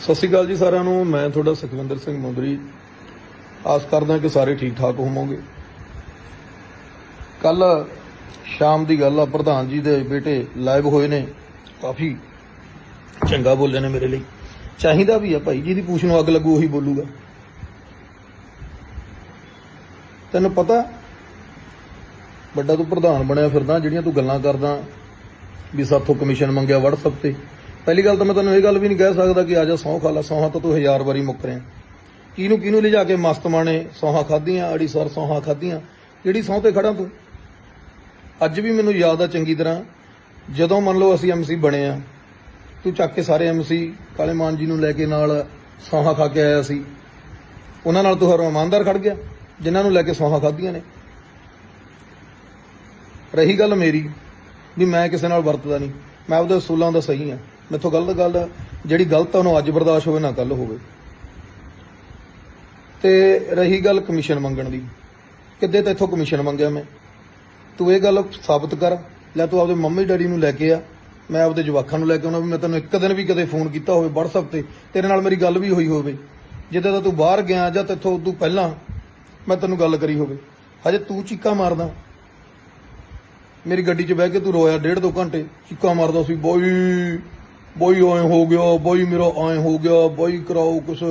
ਸਤਿ ਸ਼੍ਰੀ ਅਕਾਲ ਜੀ ਸਾਰਿਆਂ ਨੂੰ। ਮੈਂ ਤੁਹਾਡਾ ਸੁਖਵਿੰਦਰ ਸਿੰਘ ਮੁੰਦਰੀ। ਆਸ ਕਰਦਾ ਕਿ ਸਾਰੇ ਠੀਕ ਠਾਕ ਹੋਵੋਗੇ। ਕੱਲ ਸ਼ਾਮ ਦੀ ਗੱਲ ਆ, ਪ੍ਰਧਾਨ ਜੀ ਦੇ ਬੇਟੇ ਲਾਈਵ ਹੋਏ ਨੇ। ਕਾਫੀ ਚੰਗਾ ਬੋਲੇ ਨੇ ਮੇਰੇ ਲਈ। ਚਾਹੀਦਾ ਵੀ ਆ ਭਾਈ ਜਿਹਦੀ ਪੂਛ ਨੂੰ ਅੱਗ ਲੱਗੂ, ਉਹੀ ਬੋਲੂਗਾ। ਤੈਨੂੰ ਪਤਾ, ਵੱਡਾ ਤੂੰ ਪ੍ਰਧਾਨ ਬਣਿਆ ਫਿਰਦਾ, ਜਿਹੜੀਆਂ ਤੂੰ ਗੱਲਾਂ ਕਰਦਾ, ਵੀ ਸਾਥੋਂ ਕਮਿਸ਼ਨ ਮੰਗਿਆ WhatsApp ਤੇ। ਪਹਿਲੀ ਗੱਲ ਤਾਂ ਮੈਂ ਤੁਹਾਨੂੰ ਇਹ ਗੱਲ ਵੀ ਨਹੀਂ ਕਹਿ ਸਕਦਾ ਕਿ ਆ ਜਾ ਸਹੁੰ ਖਾ ਲਾ, ਸੌਹਾਂ ਤਾਂ ਤੂੰ ਹਜ਼ਾਰ ਵਾਰੀ ਮੁੱਕ ਰਿਹਾ ਕਿਹਨੂੰ ਕਿਹਨੂੰ ਲਿਜਾ ਕੇ ਮਸਤ ਮਾਣੇ, ਸੌਹਾਂ ਖਾਧੀਆਂ, ਅੜੀ ਸਰ ਸੌਹਾਂ ਖਾਧੀਆਂ, ਜਿਹੜੀ ਸਹੁੰ ਤੇ ਖੜਾ ਤੂੰ? ਅੱਜ ਵੀ ਮੈਨੂੰ ਯਾਦ ਆ ਚੰਗੀ ਤਰ੍ਹਾਂ, ਜਦੋਂ ਮੰਨ ਲਓ ਅਸੀਂ ਐਮਸੀ ਬਣੇ ਆ, ਤੂੰ ਚੱਕ ਕੇ ਸਾਰੇ ਐਮਸੀ ਕਾਲੇ ਮਾਨ ਜੀ ਨੂੰ ਲੈ ਕੇ ਨਾਲ ਸੌਹਾਂ ਖਾ ਕੇ ਆਇਆ ਸੀ। ਉਹਨਾਂ ਨਾਲ ਤੂੰ ਹਰ ਇਮਾਨਦਾਰ ਖੜ ਗਿਆ, ਜਿਨ੍ਹਾਂ ਨੂੰ ਲੈ ਕੇ ਸੌਹਾਂ ਖਾਧੀਆਂ ਨੇ। ਰਹੀ ਗੱਲ ਮੇਰੀ, ਵੀ ਮੈਂ ਕਿਸੇ ਨਾਲ ਵਰਤਦਾ ਨਹੀਂ, ਮੈਂ ਉਹਦੇ ਅਸੂਲਾਂ ਦਾ ਸਹੀ ਆ। ਮੈਥੋਂ ਗਲਤ ਗੱਲ ਜਿਹੜੀ ਗਲਤ ਆ, ਉਹਨੂੰ ਅੱਜ ਬਰਦਾਸ਼ਤ ਹੋਵੇ, ਨਾ ਕੱਲ ਹੋਵੇ। ਤੇ ਰਹੀ ਗੱਲ ਕਮਿਸ਼ਨ ਮੰਗਣ ਦੀ। ਕਿੱਦੇ ਤੇ ਇੱਥੋਂ ਕਮਿਸ਼ਨ ਮੰਗਿਆ ਮੈਂ? ਤੂੰ ਇਹ ਗੱਲ ਸਾਬਤ ਕਰ। ਲੈ ਤੂੰ ਆਪਦੇ ਮੰਮੀ ਡੈਡੀ ਨੂੰ ਲੈ ਕੇ ਆ। ਮੈਂ ਆਪਦੇ ਜਵਾਕਾਂ ਨੂੰ ਲੈ ਕੇ ਆਉਣਾ, ਵੀ ਮੈਂ ਤੈਨੂੰ ਇੱਕ ਦਿਨ ਵੀ ਕਦੇ ਫੋਨ ਕੀਤਾ ਹੋਵੇ WhatsApp ਤੇ। ਤੇਰੇ ਨਾਲ ਮੇਰੀ ਗੱਲ ਵੀ ਹੋਈ ਹੋਵੇ। ਜਿੱਦਾਂ ਦਾ ਤੂੰ ਬਾਹਰ ਗਿਆ, ਜਾਂ ਤੇਥੋਂ ਉਦੋਂ ਪਹਿਲਾਂ ਮੈਂ ਤੈਨੂੰ ਗੱਲ ਕਰੀ ਹੋਵੇ। ਹਜੇ ਤੂੰ ਚੀਕਾਂ ਮਾਰਦਾ। ਮੇਰੀ ਗੱਡੀ 'ਚ ਬਹਿ ਕੇ ਤੂੰ ਰੋਇਆ ਡੇਢ ਦੋ ਘੰਟੇ। ਚੀਕਾਂ ਮਾਰਦਾ ਸੀ, ਬੋਈ। ਬੋਈ ਐ ਹੋ ਗਿਆ, ਬੋਈ ਮੇਰਾ ਐ ਹੋ ਗਿਆ, ਬੋਈ ਕਰਾਓ ਕੁਛ,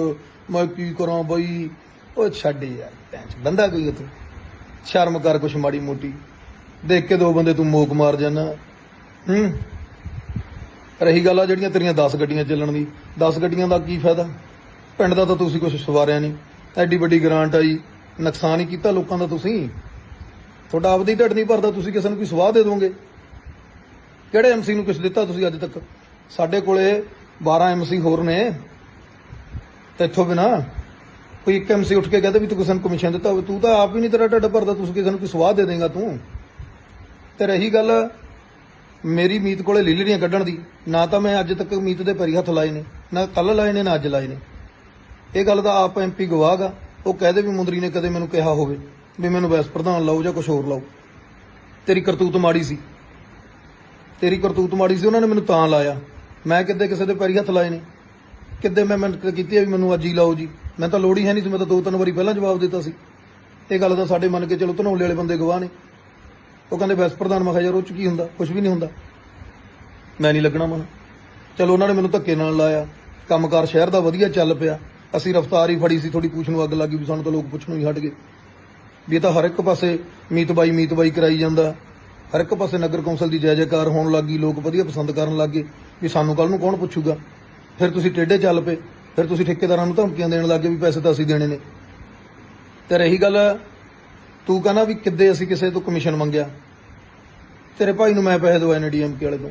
ਮੈਂ ਕੀ ਕਰਾਂ ਬਈ? ਉਹ ਛੱਡ ਯਾਰ, ਭੈਣ ਬੰਦਾ ਕੋਈ ਤੂੰ ਸ਼ਰਮ ਕਰ ਕੁਛ ਮਾੜੀ ਮੋਟੀ। ਦੇਖ ਕੇ ਦੋ ਬੰਦੇ ਤੂੰ ਮੋਕ ਮਾਰ ਜਾਣਾ ਹੂੰ? ਰਹੀ ਗੱਲ ਆ ਜਿਹੜੀਆਂ ਤੇਰੀਆਂ 10 ਗੱਡੀਆਂ ਚੱਲਣ ਦੀ। 10 ਗੱਡੀਆਂ ਦਾ ਕੀ ਫਾਇਦਾ? ਪਿੰਡ ਦਾ ਤਾਂ ਤੁਸੀਂ ਕੁਝ ਸਵਾਰਿਆ ਨਹੀਂ। ਐਡੀ ਵੱਡੀ ਗ੍ਰਾਂਟ ਆਈ। ਨੁਕਸਾਨ ਹੀ ਕੀਤਾ ਲੋਕਾਂ ਦਾ ਤੁਸੀਂ। ਤੁਹਾਡਾ ਆਪਦੀ ਢਿੱਡ ਨਹੀਂ ਭਰਦਾ, ਤੁਸੀਂ ਕਿਸੇ ਨੂੰ ਕੋਈ ਸਵਾਹ ਦੇ ਦੋਗੇ? ਕਿਹੜੇ ਐਮਸੀ ਨੂੰ ਕੁਝ ਦਿੱਤਾ ਤੁਸੀਂ ਅੱਜ ਤੱਕ? ਸਾਡੇ ਕੋਲੇ 12 ਐਮਸੀ ਹੋਰ ਨੇ। ਤੇ ਇੱਥੋਂ ਬਿਨਾ ਕੋਈ ਇੱਕ ਐਮਸੀ ਉੱਠ ਕੇ ਕਹਦੇ ਵੀ ਤੂੰ ਕਿਸੇ ਨੂੰ ਕਮਿਸ਼ਨ ਦਿੱਤਾ ਹੋਵੇ, ਤੂੰ ਤਾਂ ਆਪ ਹੀ ਨਹੀਂ ਤੇਰਾ ਢਿੱਡ ਭਰਦਾ ਤੁਸੀਂ ਕਿਸੇ ਨੂੰ ਕੋਈ ਸਵਾਹ ਦੇ ਦੇਂਗਾ ਤੂੰ। ਤੇ ਰਹੀ ਗੱਲ ਮੇਰੀ ਮੀਤ ਕੋਲੇ ਲੀਲੜੀਆਂ ਕੱਢਣ ਦੀ, ਨਾ ਤਾਂ ਮੈਂ ਅੱਜ ਤੱਕ ਮੀਤ ਦੇ ਪਰੀ ਹੱਥ ਲਾਏ ਨੇ, ਨਾ ਕੱਲ ਲਾਏ ਨੇ, ਨਾ ਅੱਜ ਲਾਏ ਨੇ। ਇਹ ਗੱਲ ਦਾ ਆਪ ਐਮਪੀ ਗਵਾਹ ਗਾ ਉਹ ਕਹਦੇ ਵੀ ਮੁੰਦਰੀ ਨੇ ਕਦੇ ਮੈਨੂੰ ਕਿਹਾ ਹੋਵੇ ਵੀ ਮੈਨੂੰ ਵੈਸ ਪ੍ਰਧਾਨ ਲਾਓ ਜਾਂ ਕੁਝ ਹੋਰ ਲਾਓ। ਤੇਰੀ ਕਰਤੂਤ ਮਾੜੀ ਸੀ। ਤੇਰੀ ਕਰਤੂਤ ਮਾੜੀ ਸੀ, ਉਹਨਾਂ ਨੇ ਮੈਨੂੰ ਤਾਂ ਲਾਇਆ। ਮੈਂ ਕਿੱਦੇ ਕਿਸੇ ਦੇ ਪੈਰੀ ਹੱਥ ਲਾਏ ਨੇ? ਕਿੱਦੇ ਮੈਂ ਮਿਹਨਤ ਕੀਤੀ ਹੈ ਵੀ ਮੈਨੂੰ ਅੱਜ ਹੀ ਲਾਓ ਜੀ? ਮੈਂ ਤਾਂ ਲੋੜ ਹੀ ਹੈ ਨਹੀਂ ਸੀ, ਮੈਂ ਤਾਂ ਦੋ ਤਿੰਨ ਵਾਰੀ ਪਹਿਲਾਂ ਜਵਾਬ ਦਿੱਤਾ ਸੀ। ਇਹ ਗੱਲ ਤਾਂ ਸਾਡੇ ਮੰਨ ਕੇ ਚਲੋ ਧਨੌਲੇ ਵਾਲੇ ਬੰਦੇ ਗਵਾਹ ਨੇ। ਉਹ ਕਹਿੰਦੇ ਵੈਸ ਪ੍ਰਧਾਨ, ਮੈਂ ਕਿਹਾ ਯਾਰ ਉਹ ਚ ਕੀ ਹੁੰਦਾ? ਕੁਝ ਵੀ ਨਹੀਂ ਹੁੰਦਾ। ਮੈਂ ਨਹੀਂ ਲੱਗਣਾ ਮਨ। ਚਲੋ ਉਹਨਾਂ ਨੇ ਮੈਨੂੰ ਧੱਕੇ ਨਾਲ ਲਾਇਆ। ਕੰਮਕਾਰ ਸ਼ਹਿਰ ਦਾ ਵਧੀਆ ਚੱਲ ਪਿਆ। ਅਸੀਂ ਰਫਤਾਰ ਹੀ ਫੜੀ ਸੀ ਥੋੜੀ ਪੂਛ ਨੂੰ ਅੱਗ ਲੱਗੀ ਵੀ ਸਾਨੂੰ ਤਾਂ ਲੋਕ ਪੁੱਛਣੋਂ ਹੀ ਹਟ ਗਏ। ਵੀ ਇਹ ਤਾਂ ਹਰ ਇੱਕ ਪਾਸੇ ਮੀਤ ਬਾਈ ਮੀਤ ਬਾਈ ਕਰਾਈ ਜਾਂਦਾ। ਹਰ ਇੱਕ ਪਾਸੇ ਨਗਰ ਕੌਂਸਲ ਦੀ ਜੈ ਜੈਕਾਰ ਹੋਣ ਲੱਗੀ ਲੋਕ ਵਧੀਆ ਪਸੰਦ ਕਰਨ ਲੱਗੇ ਵੀ ਸਾਨੂੰ ਕੱਲ ਨੂੰ ਕੌਣ ਪੁੱਛੂਗਾ? ਫਿਰ ਤੁਸੀਂ ਟੇਢੇ ਚੱਲ ਪਏ। ਫਿਰ ਤੁਸੀਂ ਠੇਕੇਦਾਰਾਂ ਨੂੰ ਧਮਕੀਆਂ ਦੇਣ ਲੱਗੇ ਵੀ ਪੈਸੇ ਤਾਂ ਅਸੀਂ ਦੇਣੇ ਨੇ। ਤੇ ਰਹੀ ਗੱਲ, ਤੂੰ ਕਹਿੰਦਾ ਵੀ ਕਿੱਦੇ ਅਸੀਂ ਕਿਸੇ ਤੋਂ ਕਮਿਸ਼ਨ ਮੰਗਿਆ? ਤੇਰੇ ਭਾਈ ਨੂੰ ਮੈਂ ਪੈਸੇ ਦਵਾਏ ਨੇ ਡੀਐਮਕੇ ਵਾਲੇ ਤੋਂ।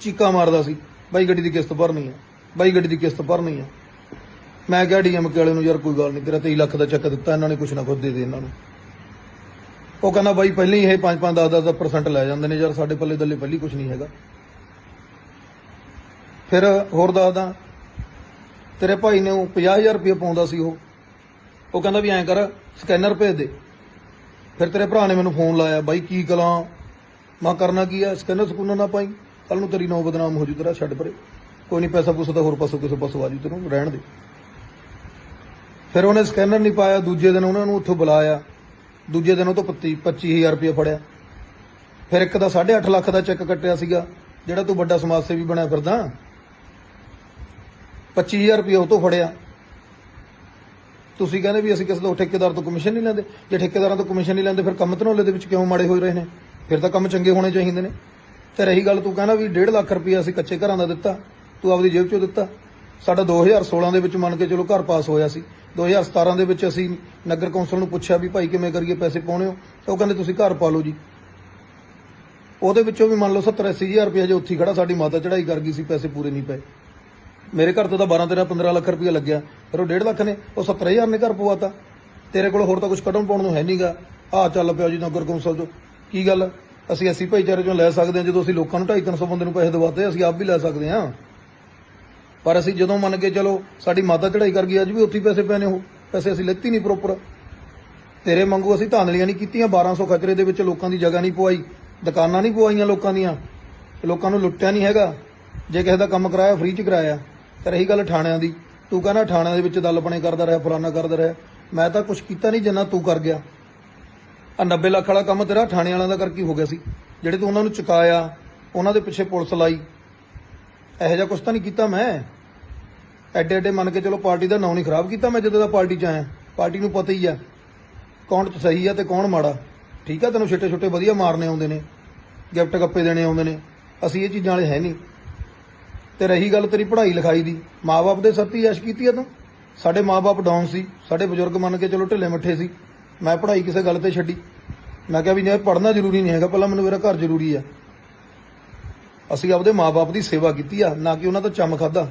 ਚੀਕਾ ਮਾਰਦਾ ਸੀ, ਬਾਈ ਗੱਡੀ ਦੀ ਕਿਸ਼ਤ ਭਰਨੀ ਆ, ਬਾਈ ਗੱਡੀ ਦੀ ਕਿਸ਼ਤ ਭਰਨੀ ਆ। ਮੈਂ ਕਿਹਾ ਡੀਐਮਕੇ ਵਾਲੇ ਨੂੰ ਯਾਰ ਕੋਈ ਗੱਲ ਨਹੀਂ ਤੇਰਾ 23 ਲੱਖ ਦਾ ਚੱਕ ਦਿੱਤਾ ਇਹਨਾਂ ਨੇ, ਕੁਛ ਨਾ ਕੁਛ ਦੇ ਦੇ ਇਹਨਾਂ ਨੂੰ। ਉਹ ਕਹਿੰਦਾ ਬਾਈ ਪਹਿਲਾਂ ਹੀ ਇਹ 5 5 10 10 percent ਲੈ ਜਾਂਦੇ ਨੇ ਯਾਰ, ਸਾਡੇ ਪੱਲੇ ਦੱਲੇ ਪਹਿਲੀ ਕੁਛ ਨਹੀਂ ਹੈਗਾ। ਫਿਰ ਹੋਰ ਦੱਸਦਾ ਤੇਰੇ ਭਾਈ ਨੇ ਉਹ 50000 ਰੁਪਏ ਪਾਉਂਦਾ ਸੀ ਉਹ। ਉਹ ਕਹਿੰਦਾ ਵੀ ਐਂ ਕਰ, ਸਕੈਨਰ ਭੇਜ ਦੇ। ਫਿਰ ਤੇਰੇ ਭਰਾ ਨੇ ਮੈਨੂੰ ਫੋਨ ਲਾਇਆ, ਬਾਈ ਕੀ ਕਲਾਂ, ਮੈਂ ਕਰਨਾ ਕੀ ਆ, ਸਕੈਨਰ ਸਕੂਨਰ ਨਾ ਪਾਈ ਕੱਲ ਨੂੰ ਤੇਰੀ ਨੌ ਬਦਨਾਮ ਹੋ ਜੂ, ਤੇਰਾ ਛੱਡ ਪਰੇ। ਕੋਈ ਨਹੀਂ ਪੈਸਾ ਪੂਸਾ ਤਾਂ ਹੋਰ ਪਾਸੋਂ ਕਿਸੇ ਪਾਸੋਂ ਆ ਜੂ, ਤੈਨੂੰ ਰਹਿਣ ਦੇ। ਫਿਰ ਉਹਨੇ ਸਕੈਨਰ ਨਹੀਂ ਪਾਇਆ, ਦੂਜੇ ਦਿਨ ਉਹਨਾਂ ਨੂੰ ਉੱਥੋਂ ਬੁਲਾਇਆ। ਦੂਜੇ ਦਿਨ ਉਹ ਤੋਂ 25 25000 ਰੁਪਏ ਫੜਿਆ। ਫਿਰ ਇੱਕ ਦਾ 8.5 ਲੱਖ ਦਾ ਚੈੱਕ ਕੱਟਿਆ ਸੀਗਾ, ਜਿਹੜਾ ਤੂੰ ਵੱਡਾ ਸਮਾਜ ਸੇਵੀ ਬਣਿਆ ਫਿਰਦਾ। 25000 ਰੁਪਏ ਉਹ ਤੋਂ ਫੜਿਆ। ਤੁਸੀਂ ਕਹਿੰਦੇ ਵੀ ਅਸੀਂ ਕਿਸੇ ਤੋਂ ਠੇਕੇਦਾਰ ਤੋਂ ਕਮਿਸ਼ਨ ਨਹੀਂ ਲੈਂਦੇ। ਜੇ ਠੇਕੇਦਾਰਾਂ ਤੋਂ ਕਮਿਸ਼ਨ ਨਹੀਂ ਲੈਂਦੇ, ਫਿਰ ਕੰਮ ਧਨੋਲੇ ਦੇ ਵਿੱਚ ਕਿਉਂ ਮਾੜੇ ਹੋਏ ਰਹੇ ਨੇ? ਫਿਰ ਤਾਂ ਕੰਮ ਚੰਗੇ ਹੋਣੇ ਚਾਹੀਦੇ ਨੇ। ਤੇ ਰਹੀ ਗੱਲ, ਤੂੰ ਕਹਿੰਦਾ ਵੀ 1.5 ਲੱਖ ਰੁਪਏ ਅਸੀਂ ਕੱਚੇ ਘਰਾਂ ਦਾ ਦਿੱਤਾ। ਤੂੰ ਆਪਦੀ ਜੇਬ ਚੋਂ ਦਿੱਤਾ। ਸਾਡਾ 2016 ਦੇ ਵਿੱਚ ਮੰਨ ਕੇ ਚਲੋ ਘਰ ਪਾਸ ਹੋਇਆ ਸੀ। 2017 ਦੇ ਵਿੱਚ ਅਸੀਂ ਨਗਰ ਕੌਂਸਲ ਨੂੰ ਪੁੱਛਿਆ ਵੀ ਭਾਈ ਕਿਵੇਂ ਕਰੀਏ, ਪੈਸੇ ਪਾਉਣੇ ਹੋ? ਤਾਂ ਉਹ ਕਹਿੰਦੇ, ਤੁਸੀਂ ਘਰ ਪਾ ਲਓ ਜੀ। ਉਹਦੇ ਵਿੱਚੋਂ ਵੀ ਮੰਨ ਲਓ 70 80000 ਰੁਪਏ ਜੇ ਉੱਥੇ ਖੜਾ। ਸਾਡੀ ਮਾਤਾ ਚੜਾਈ ਕਰ ਗਈ ਸੀ, ਪੈਸੇ ਪੂਰੇ ਨਹੀਂ ਪਏ। ਮੇਰੇ ਘਰ ਤੋਂ ਤਾਂ 12 13 15 ਲੱਖ ਰੁਪਇਆ ਲੱਗਿਆ। ਫਿਰ ਉਹ 1.5 ਲੱਖ ਨੇ, ਉਹ 70000 ਨੇ ਘਰ ਪਵਾਤਾ। ਤੇਰੇ ਕੋਲ ਹੋਰ ਤਾਂ ਕੁਝ ਕੱਢਣ ਪਾਉਣ ਨੂੰ ਹੈ ਨਹੀਂਗਾ ਆ ਚੱਲ ਪਿਆ ਜੀ, ਨਗਰ ਕੌਂਸਲ ਤੋਂ ਕੀ ਗੱਲ? ਅਸੀਂ ਅਸੀਂ ਭਾਈਚਾਰੇ ਚੋਂ ਲੈ ਸਕਦੇ ਹਾਂ, ਜਦੋਂ ਅਸੀਂ ਲੋਕਾਂ ਨੂੰ 2.5 300 ਬੰਦੇ ਨੂੰ ਪੈਸੇ ਦਵਾਤੇ, ਅਸੀਂ ਆਪ ਵੀ ਲੈ ਸਕਦੇ ਹਾਂ। ਪਰ ਅਸੀਂ ਜਦੋਂ ਮੰਨ ਕੇ ਚਲੋ, ਸਾਡੀ ਮਾਤਾ ਚੜਾਈ ਕਰ ਗਈ, ਅੱਜ ਵੀ ਉੱਥੇ ਹੀ ਪੈਸੇ ਪੈਣੇ ਉਹ। ਪੈਸੇ ਅਸੀਂ ਲੈਤੀ ਨਹੀਂ ਪ੍ਰੋਪਰ ਤੇਰੇ ਵਾਂਗੂ ਅਸੀਂ ਧਾਂਦਲੀਆਂ ਨਹੀਂ ਕੀਤੀਆਂ 1200 ਖਚਰੇ ਦੇ ਵਿੱਚ ਲੋਕਾਂ ਦੀ ਜਗ੍ਹਾ ਨਹੀਂ ਪਵਾਈ, ਦੁਕਾਨਾਂ ਨਹੀਂ ਪਵਾਈਆਂ ਲੋਕਾਂ ਦੀਆਂ। ਲੋਕਾਂ ਨੂੰ ਲੁੱਟਿਆ ਨਹੀਂ ਹੈਗਾ। ਜੇ ਕਿਸੇ ਦਾ ਕੰਮ ਕਰਾਇਆ ਫ੍ਰੀ ਚ ਕਰਾਇਆ। ਤੇ ਰਹੀ ਗੱਲ ਥਾਣਿਆਂ ਦੀ। ਤੂੰ ਕਹਿੰਦਾ ਥਾਣਿਆਂ ਦੇ ਵਿੱਚ ਦਲਪਣੇ ਕਰਦਾ ਰਿਹਾ, ਫਲਾਨਾ ਕਰਦਾ ਰਿਹਾ। ਮੈਂ ਤਾਂ ਕੁਝ ਕੀਤਾ ਨਹੀਂ ਜਿੰਨਾ ਤੂੰ ਕਰ ਗਿਆ। ਆ 90 ਲੱਖ ਵਾਲਾ ਕੰਮ ਤੇਰਾ ਥਾਣੇ ਵਾਲਿਆਂ ਦਾ ਕਰਕੇ ਹੋ ਗਿਆ ਸੀ। ਜਿਹੜੇ ਤੂੰ ਉਹਨਾਂ ਨੂੰ ਚੁਕਾਇਆ, ਉਹਨਾਂ ਦੇ ਪਿੱਛੇ ਪੁਲਿਸ ਲਾਈ। ਇਹੋ ਜਿਹਾ ਕੁਝ ਤਾਂ ਨਹੀਂ ਕੀਤਾ ਮੈਂ। ਐਡੇ ਐਡੇ ਮੰਨ ਕੇ ਚਲੋ ਪਾਰਟੀ ਦਾ ਨਾਂ ਨਹੀਂ ਖਰਾਬ ਕੀਤਾ ਮੈਂ ਜਦੋਂ ਦਾ ਪਾਰਟੀ 'ਚ ਆਇਆ। ਪਾਰਟੀ ਨੂੰ ਪਤਾ ਹੀ ਆ ਕੌਣ ਸਹੀ ਆ ਤੇ ਕੌਣ ਮਾੜਾ। ਠੀਕ ਆ, ਤੈਨੂੰ ਛੋਟੇ ਛੋਟੇ ਵਧੀਆ ਮਾਰਨੇ ਆਉਂਦੇ ਨੇ ਗਿਫਟ ਕੱਪੇ ਦੇਣੇ ਆਉਂਦੇ ਨੇ। ਅਸੀਂ ਇਹ ਚੀਜ਼ਾਂ ਵਾਲੇ ਹੈ ਨਹੀਂ। ਤੇ ਰਹੀ ਗੱਲ ਤੇਰੀ ਪੜ੍ਹਾਈ ਲਿਖਾਈ ਦੀ। ਮਾਪੇ ਦੇ ਸੱਤੀ ਯਸ਼ ਕੀਤੀ ਆ ਤੂੰ। ਸਾਡੇ ਮਾਪੇ ਡਾਊਨ ਸੀ। ਸਾਡੇ ਬਜ਼ੁਰਗ ਮੰਨ ਕੇ ਚਲੋ ਢਿੱਲੇ ਮੱਠੇ ਸੀ। ਮੈਂ ਪੜ੍ਹਾਈ ਕਿਸੇ ਗੱਲ ਤੇ ਛੱਡੀ। ਮੈਂ ਕਿਹਾ ਵੀ ਨਹੀਂ, ਪੜ੍ਹਨਾ ਜ਼ਰੂਰੀ ਨਹੀਂ ਹੈਗਾ। ਪਹਿਲਾਂ ਮੈਨੂੰ ਮੇਰਾ ਘਰ ਜ਼ਰੂਰੀ ਆ। ਅਸੀਂ ਆਪਦੇ ਮਾਪੇ ਦੀ ਸੇਵਾ ਕੀਤੀ ਆ, ਨਾ ਕਿ ਉਹਨਾਂ ਤੋਂ ਚੰਮ ਖਾਦਾ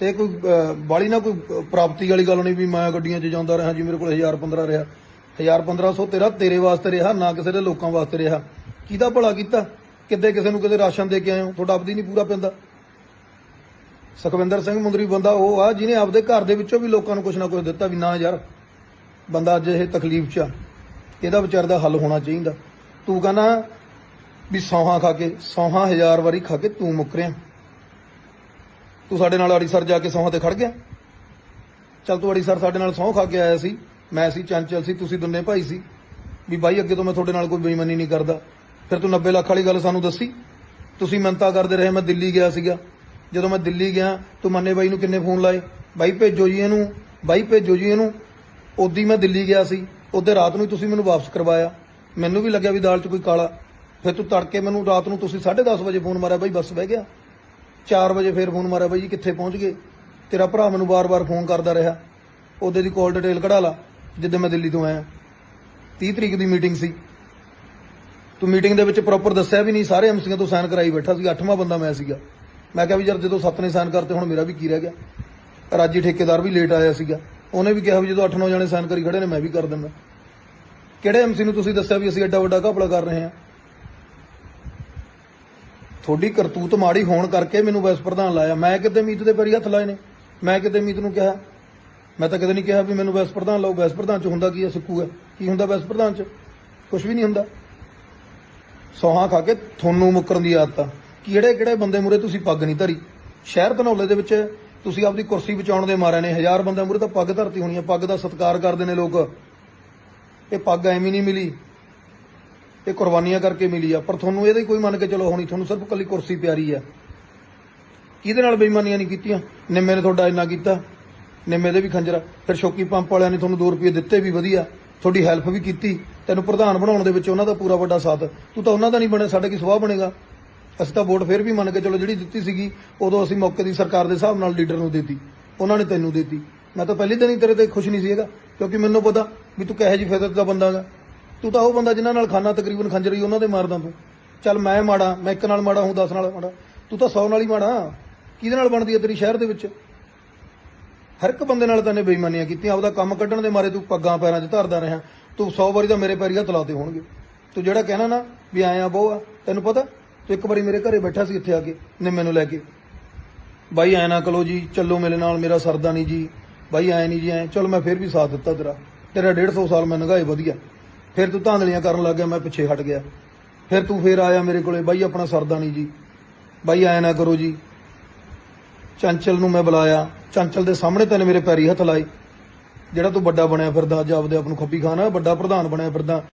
ਤੇ ਕੋਈ ਬਾਲੀ ਨਾ ਕੋਈ ਪ੍ਰਾਪਤੀ ਵਾਲੀ ਗੱਲ ਨਹੀਂ ਵੀ ਮੈਂ ਗੱਡੀਆਂ 'ਚ ਜਾਂਦਾ ਰਿਹਾ ਜੀ ਮੇਰੇ ਕੋਲ 1000 15 ਰਿਹਾ। 1000 1500 ਤੇਰਾ ਤੇਰੇ ਵਾਸਤੇ ਰਿਹਾ, ਨਾ ਕਿਸੇ ਦੇ ਲੋਕਾਂ ਵਾਸਤੇ ਰਿਹਾ। ਕਿਹਦਾ ਭਲਾ ਕੀਤਾ? ਕਿੱਦੇ ਕਿਸੇ ਨੂੰ ਕਿਤੇ ਰਾਸ਼ਨ ਦੇ ਕੇ ਆਏ ਹੋ ਤੁਹਾਡਾ ਆਪਦੀ ਨਹੀਂ ਪੂਰਾ ਪੈਂਦਾ। ਸੁਖਵਿੰਦਰ ਸਿੰਘ ਮੁੰਦਰੀ ਬੰਦਾ ਉਹ ਆ, ਜਿਹਨੇ ਆਪਦੇ ਘਰ ਦੇ ਵਿੱਚੋਂ ਵੀ ਲੋਕਾਂ ਨੂੰ ਕੁਝ ਨਾ ਕੁਝ ਦਿੱਤਾ ਵੀ ਨਾ ਯਾਰ, ਬੰਦਾ ਅੱਜ ਇਹ ਤਕਲੀਫ 'ਚ ਆ। ਇਹਦਾ ਵਿਚਾਰ ਦਾ ਹੱਲ ਹੋਣਾ ਚਾਹੀਦਾ। ਤੂੰ ਕਹਿੰਦਾ ਵੀ ਸੌਹਾਂ ਖਾ ਕੇ, ਸੌਹਾਂ ਹਜ਼ਾਰ ਵਾਰੀ ਖਾ ਕੇ ਤੂੰ ਮੁੱਕਰਿਆ ਤੂੰ ਸਾਡੇ ਨਾਲ ਅੜੀਸਰ ਜਾ ਕੇ ਸੌਹਾਂ ਤੇ ਖੜ ਗਿਆ। ਚੱਲ ਤੂੰ ਅੜੀਸਰ ਸਾਡੇ ਨਾਲ ਸਹੁੰ ਖਾ ਕੇ ਆਇਆ ਸੀ। ਮੈਂ ਸੀ, ਚੰਚਲ ਸੀ, ਤੁਸੀਂ ਦੋਨੇ ਭਾਈ ਸੀ। ਵੀ ਬਾਈ, ਅੱਗੇ ਤੋਂ ਮੈਂ ਤੁਹਾਡੇ ਨਾਲ ਕੋਈ ਬੇਈਮਾਨੀ ਨਹੀਂ ਕਰਦਾ। ਫਿਰ ਤੂੰ 90 ਲੱਖ ਵਾਲੀ ਗੱਲ ਸਾਨੂੰ ਦੱਸੀ। ਤੁਸੀਂ ਮਿੰਤਾ ਕਰਦੇ ਰਹੇ, ਮੈਂ ਦਿੱਲੀ ਗਿਆ ਸੀਗਾ। ਜਦੋਂ ਮੈਂ ਦਿੱਲੀ ਗਿਆ ਤੂੰ ਮੰਨੇ ਬਾਈ ਨੂੰ ਕਿੰਨੇ ਫੋਨ ਲਾਏ? ਬਾਈ ਭੇਜੋ ਜੀ ਇਹਨੂੰ, ਬਾਈ ਭੇਜੋ ਜੀ ਇਹਨੂੰ। ਉਦੀ ਮੈਂ ਦਿੱਲੀ ਗਿਆ ਸੀ। ਉਹਦੇ ਰਾਤ ਨੂੰ ਹੀ ਤੁਸੀਂ ਮੈਨੂੰ ਵਾਪਸ ਕਰਵਾਇਆ। ਮੈਨੂੰ ਵੀ ਲੱਗਿਆ ਵੀ ਦਾਲ 'ਚ ਕੋਈ ਕਾਲਾ। ਫਿਰ ਤੂੰ ਤੜਕੇ ਮੈਨੂੰ ਰਾਤ ਨੂੰ ਤੁਸੀਂ 10:30 ਵਜੇ ਫੋਨ ਮਾਰਿਆ, ਬਾਈ ਬੱਸ ਬਹਿ ਗਿਆ। 4 ਵਜੇ ਫੇਰ ਫੋਨ ਮਾਰਿਆ, ਬਾਈ ਜੀ ਕਿੱਥੇ ਪਹੁੰਚ ਗਏ? ਤੇਰਾ ਭਰਾ ਮੈਨੂੰ ਵਾਰ-ਵਾਰ ਫੋਨ ਕਰਦਾ ਰਿਹਾ। ਉਹਦੇ ਦੀ ਕਾਲ ਡਿਟੇਲ ਕਢਾ ਲਾ, ਜਿੱਦਾਂ ਮੈਂ ਦਿੱਲੀ ਤੋਂ ਆਇਆ। 30 ਤਰੀਕ ਦੀ ਮੀਟਿੰਗ ਸੀ। ਤੂੰ ਮੀਟਿੰਗ ਦੇ ਵਿੱਚ ਪ੍ਰੋਪਰ ਦੱਸਿਆ ਵੀ ਨਹੀਂ, ਸਾਰੇ ਐਮਸੀਆਂ ਤੋਂ ਸਾਈਨ ਕਰਾਈ ਬੈਠਾ ਸੀ। ਅੱਠਵਾਂ ਬੰਦਾ ਮੈਂ ਸੀਗਾ। ਮੈਂ ਕਿਹਾ ਵੀ ਯਾਰ ਜਦੋਂ ਸੱਤ ਨੇ ਸਾਈਨ ਕਰਤੇ, ਹੁਣ ਮੇਰਾ ਵੀ ਕੀ ਰਹਿ ਗਿਆ? ਰਾਜੀ ਠੇਕੇਦਾਰ ਵੀ ਲੇਟ ਆਇਆ ਸੀਗਾ। ਉਹਨੇ ਵੀ ਕਿਹਾ ਵੀ ਜਦੋਂ 8-9 ਜਣੇ ਸਾਈਨ ਕਰੀ ਖੜੇ ਨੇ, ਮੈਂ ਵੀ ਕਰ ਦਿੰਦਾ। ਕਿਹੜੇ ਐਮਸੀ ਨੂੰ ਤੁਸੀਂ ਦੱਸਿਆ ਵੀ ਅਸੀਂ ਐਡਾ ਵੱਡਾ ਘਪਲਾ ਕਰ ਰਹੇ ਹਾਂ? ਤੁਹਾਡੀ ਕਰਤੂਤ ਮਾੜੀ ਹੋਣ ਕਰਕੇ ਮੈਨੂੰ ਵੈਸ ਪ੍ਰਧਾਨ ਲਾਇਆ। ਮੈਂ ਕਿਤੇ ਮੀਤ ਦੇ ਪੈਰੀ ਹੱਥ ਲਾਏ ਨੇ। ਮੈਂ ਕਿਤੇ ਮੀਤ ਨੂੰ ਕਿਹਾ। ਮੈਂ ਤਾਂ ਕਦੇ ਨਹੀਂ ਕਿਹਾ ਵੀ ਮੈਨੂੰ ਵੈਸ ਪ੍ਰਧਾਨ ਲਾਓ। ਵੈਸ ਪ੍ਰਧਾਨ ਚ ਹੁੰਦਾ ਕੀ ਹੈ? ਸਿੱਕੂ ਹੈ। ਕੀ ਹੁੰਦਾ ਵੈਸ ਪ੍ਰਧਾਨ ਚ? ਕੁਝ ਵੀ ਨਹੀਂ ਹੁੰਦਾ। ਸੌਹਾਂ ਖਾ ਕੇ ਤੁਹਾਨੂੰ ਮੁੱਕਰਨ ਦੀ ਆਦਤ। ਆ ਕਿਹੜੇ ਕਿਹੜੇ ਬੰਦੇ ਮੂਰੇ ਤੁਸੀਂ ਪੱਗ ਨਹੀਂ ਧਰੀ? ਸ਼ਹਿਰ ਧਨੌਲੇ ਦੇ ਵਿੱਚ ਤੁਸੀਂ ਆਪਦੀ ਕੁਰਸੀ ਬਚਾਉਣ ਦੇ ਮਾਰੇ ਨੇ, ਹਜ਼ਾਰ ਬੰਦੇ ਮੂਰੇ ਤਾਂ ਪੱਗ ਧਰਤੀ ਹੋਣੀ ਹੈ ਪੱਗ ਦਾ ਸਤਿਕਾਰ ਕਰਦੇ ਨੇ ਲੋਕ। ਇਹ ਪੱਗ ਐਵੇਂ ਨਹੀਂ ਮਿਲੀ। ਇਹ ਕੁਰਬਾਨੀਆਂ ਕਰਕੇ ਮਿਲੀ ਆ, ਪਰ ਤੁਹਾਨੂੰ ਇਹਦੇ ਕੋਈ ਮੰਨ ਕੇ ਚਲੋ, ਹੋਣੀ ਤੁਹਾਨੂੰ ਸਿਰਫ ਕੱਲੀ ਕੁਰਸੀ ਪਿਆਰੀ ਆ। ਕਿਹਦੇ ਨਾਲ ਬੇਈਮਾਨੀਆਂ ਨਹੀਂ ਕੀਤੀਆਂ? ਨਿੰਮੇ ਨੇ ਤੁਹਾਡਾ ਇੰਨਾ ਕੀਤਾ। ਨਿੰਮੇ ਦੇ ਵੀ ਖੰਜਰਾ ਫਿਰ ਸ਼ੌਕੀ ਪੰਪ ਵਾਲਿਆਂ ਨੇ ਤੁਹਾਨੂੰ 2 ਰੁਪਏ ਦਿੱਤੇ ਵੀ ਵਧੀਆ। ਤੁਹਾਡੀ ਹੈਲਪ ਵੀ ਕੀਤੀ। ਤੈਨੂੰ ਪ੍ਰਧਾਨ ਬਣਾਉਣ ਦੇ ਵਿੱਚ ਉਹਨਾਂ ਦਾ ਪੂਰਾ ਵੱਡਾ ਸਾਥ। ਤੂੰ ਤਾਂ ਉਹਨਾਂ ਦਾ ਨਹੀਂ ਬਣਿਆ, ਸਾਡਾ ਕੀ ਸਵਾਹ ਬਣੇਗਾ? ਅਸੀਂ ਤਾਂ ਵੋਟ ਫਿਰ ਵੀ ਮੰਨ ਕੇ ਚਲੋ ਜਿਹੜੀ ਦਿੱਤੀ ਸੀਗੀ, ਉਦੋਂ ਅਸੀਂ ਮੌਕੇ ਦੀ ਸਰਕਾਰ ਦੇ ਹਿਸਾਬ ਨਾਲ ਲੀਡਰ ਨੂੰ ਦਿੱਤੀ। ਉਹਨਾਂ ਨੇ ਤੈਨੂੰ ਦਿੱਤੀ। ਮੈਂ ਤਾਂ ਪਹਿਲੇ ਦਿਨ ਹੀ ਤੇਰੇ ਤੇ ਖੁਸ਼ ਨਹੀਂ ਸੀਗਾ ਕਿਉਂਕਿ ਮੈਨੂੰ ਪਤਾ ਵੀ ਤੂੰ ਕਿਹੋ ਜੀ ਫਿਤਰਤ ਦਾ ਬੰਦਾ ਗਾ ਤੂੰ ਤਾਂ ਉਹ ਬੰਦਾ ਜਿਨ੍ਹਾਂ ਨਾਲ ਖਾਨਾ ਤਕਰੀਬਨ ਖੰਜਰ ਹੀ ਉਹਨਾਂ ਦੇ ਮਾਰਦਾ ਤੂੰ। ਚੱਲ ਮੈਂ ਮਾੜਾ, ਮੈਂ ਇੱਕ ਨਾਲ ਮਾੜਾ ਹੂੰ 10 ਨਾਲ ਮਾੜਾ। ਤੂੰ ਤਾਂ 100 ਨਾਲ ਹੀ ਮਾੜਾ। ਕਿਹਦੇ ਨਾਲ ਬਣਦੀ ਹੈ ਤੇਰੀ ਸ਼ਹਿਰ ਦੇ ਵਿੱਚ? ਹਰ ਇੱਕ ਬੰਦੇ ਨਾਲ ਤਾਂ ਨੇ ਬੇਈਮਾਨੀਆਂ ਕੀਤੀਆਂ। ਆਪਦਾ ਕੰਮ ਕੱਢਣ ਦੇ ਮਾਰੇ ਤੂੰ ਪੱਗਾਂ ਪੈਰਾਂ 'ਚ ਧਰਦਾ ਰਿਹਾ। ਤੂੰ 100 ਵਾਰੀ ਤਾਂ ਮੇਰੇ ਪੈਰੀ ਹੱਥ ਲਾਤੇ ਹੋਣਗੇ। ਤੂੰ ਜਿਹੜਾ ਕਹਿਣਾ ਨਾ ਵੀ ਆਇਆ ਬਹੁ ਆ, ਤੈਨੂੰ ਪਤਾ? ਤੂੰ ਇੱਕ ਵਾਰੀ ਮੇਰੇ ਘਰੇ ਬੈਠਾ ਸੀ ਇੱਥੇ ਆ ਕੇ ਨਿੰਮੇ ਨੂੰ ਲੈ ਕੇ। ਬਾਈ, ਐ ਨਾ ਕਰੋ ਜੀ, ਚੱਲੋ ਮੇਰੇ ਨਾਲ, ਮੇਰਾ ਸਰਦਾ ਨਹੀਂ ਜੀ। ਬਾਈ, ਐ ਨਹੀਂ ਜੀ, ਐ, ਚਲ ਮੈਂ ਫਿਰ ਵੀ ਸਾਥ ਦਿੱਤਾ ਤੇਰਾ। ਤੇਰਾ 150 ਸਾਲ ਮੈਂ ਨਗਾਏ, ਵਧੀਆ। ਫਿਰ ਤੂੰ ਧਾਂਦਲੀਆਂ ਕਰਨ ਲੱਗ ਗਿਆ, ਮੈਂ ਪਿੱਛੇ ਹਟ ਗਿਆ। ਫਿਰ ਤੂੰ ਫੇਰ ਆਇਆ ਮੇਰੇ ਕੋਲੇ, ਬਾਈ, ਆਪਣਾ ਸਰਦਾ ਨਹੀਂ ਜੀ। ਬਾਈ, ਐ ਨਾ ਕਰੋ ਜੀ। ਚੰਚਲ ਨੂੰ ਮੈਂ ਬੁਲਾਇਆ। ਚੰਚਲ ਦੇ ਸਾਹਮਣੇ ਤੈਨੇ ਮੇਰੇ ਪੈਰੀ ਹੱਥ ਲਾਏ। ਜਿਹੜਾ ਤੂੰ ਵੱਡਾ ਬਣਿਆ ਫਿਰਦਾ, ਅੱਜ ਆਪਦੇ ਆਪ ਨੂੰ ਖੱਪੀ ਖਾਣਾ, ਵੱਡਾ ਪ੍ਰਧਾਨ ਬਣਿਆ ਫਿਰਦਾ।